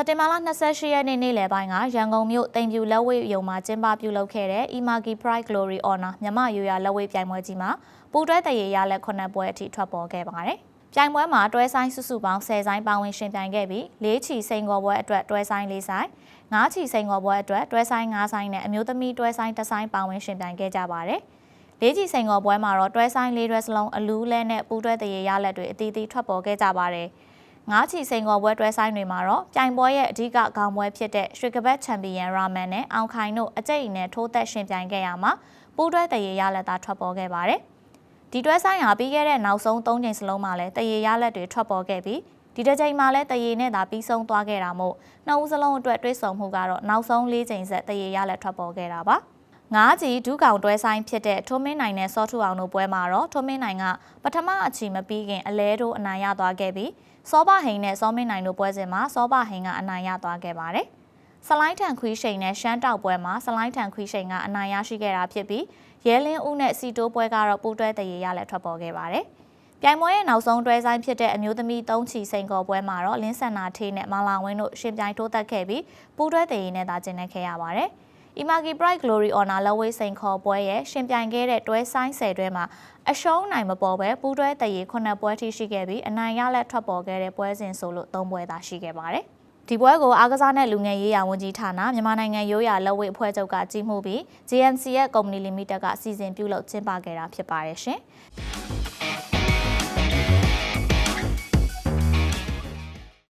စက်တင်ဘာလ28ရက်နေ့နေ့လယ်ပိုင်းကရန်ကုန်မြို့တိမ်ပြူလက်ဝဲရုံမှာကျင်းပပြုလုပ်ခဲ့တဲ့ Imagi Pride Glory Honor မြမရိုးရာလက်ဝဲပြိုင်ပွဲကြီးမှာပူတွဲတရေရလက်ခုနှစ်ပွဲအထိထွက်ပေါ်ခဲ့ပါတယ်။ပြိုင်ပွဲမှာတွဲဆိုင်စုစုပေါင်း10ဆိုင်ပါဝင်ရှင်ပြိုင်ခဲ့ပြီး၄ချီစိန်ခေါ်ပွဲအတွက်တွဲဆိုင်၄ဆိုင်၅ချီစိန်ခေါ်ပွဲအတွက်တွဲဆိုင်၅ဆိုင်နဲ့အမျိုးသမီးတွဲဆိုင်တစ်ဆိုင်ပါဝင်ရှင်ပြိုင်ခဲ့ကြပါတယ်။လေးကြီးစိန်ခေါ်ပွဲမှာတော့တွဲဆိုင်လေးတွဲစလုံးအလူးလဲနဲ့ပူတွဲတရေရလက်တွေအသီးသီးထွက်ပေါ်ခဲ့ကြပါတယ်။ ငါးချီစိန်ခေါ်ပွဲတွဲဆိုင်တွေမှာတော့ပြိုင်ပွဲရဲ့အဓိကခေါင်းပွဲဖြစ်တဲ့ရွှေကပတ်ချန်ပီယံရာမန်နဲ့အောင်ခိုင်တို့အကြိတ်အနယ်ထိုးသက်ရှင်ပြိုင်ခဲ့ရမှာပူးတွဲတရေရလက်သားထွက်ပေါ်ခဲ့ပါတယ်။ဒီတွဲဆိုင်ဟာပြီးခဲ့တဲ့နောက်ဆုံး၃ချိန်စလုံးမှာလည်းတရေရလက်တွေထွက်ပေါ်ခဲ့ပြီးဒီတစ်ချိန်မှာလည်းတရေနဲ့သာပြီးဆုံးသွားခဲ့တာမို့နှစ်ဦးစလုံးအတွက်တွေးဆုံမှုကတော့နောက်ဆုံး၄ချိန်ဆက်တရေရလက်ထွက်ပေါ်ခဲ့တာပါ။ ငါးကြီးဒုကောင်တွဲဆိုင်ဖြစ်တဲ့ထိုးမင်းနိုင်နဲ့စောထူအောင်တို့ပွဲမှာတော့ထိုးမင်းနိုင်ကပထမအချီမပြီးခင်အလဲတို့အနိုင်ရသွားခဲ့ပြီးစောဘဟိန်နဲ့စောမင်းနိုင်တို့ပွဲစဉ်မှာစောဘဟိန်ကအနိုင်ရသွားခဲ့ပါတယ်။ဆလိုင်းထန်ခွီးရှိန်နဲ့ရှမ်းတောက်ပွဲမှာဆလိုင်းထန်ခွီးရှိန်ကအနိုင်ရရှိခဲ့တာဖြစ်ပြီးရဲလင်းဦးနဲ့စီတိုးပွဲကတော့ပူးတွဲတရေရလည်းထွက်ပေါ်ခဲ့ပါတယ်။ပြိုင်ပွဲရဲ့နောက်ဆုံးတွဲဆိုင်ဖြစ်တဲ့အမျိုးသမီး၃ချီစိန်ခေါ်ပွဲမှာတော့လင်းဆန်နာထေးနဲ့မာလာဝင်းတို့ရှင်ပြိုင်ထိုးသက်ခဲ့ပြီးပူးတွဲတရေနဲ့သာကျင်းနေခဲ့ရပါတယ်။ Imagi Bright Glory Honor လက်ဝဲစိန်ခေါ်ပွဲရဲ့ရှင်ပြိုင်ခဲ့တဲ့တွဲဆိုင်ဆယ်တွဲမှာအရှုံးနိုင်မပေါ်ပဲပူးတွဲတရေခုနှစ်ပွဲထိရှိခဲ့ပြီးအနိုင်ရလက်ထွက်ပေါ်ခဲ့တဲ့ပွဲစဉ်ဆိုလို့၃ပွဲသာရှိခဲ့ပါတယ်။ဒီပွဲကိုအားကစားနဲ့လူငယ်ရေးရာဝန်ကြီးဌာနမြန်မာနိုင်ငံရိုးရာလက်ဝဲအဖွဲ့ချုပ်ကကြီးမှုပြီး GMC ရဲ့ Company Limited ကစီစဉ်ပြုလုပ်ကျင်းပခဲ့တာဖြစ်ပါတယ်ရှင်။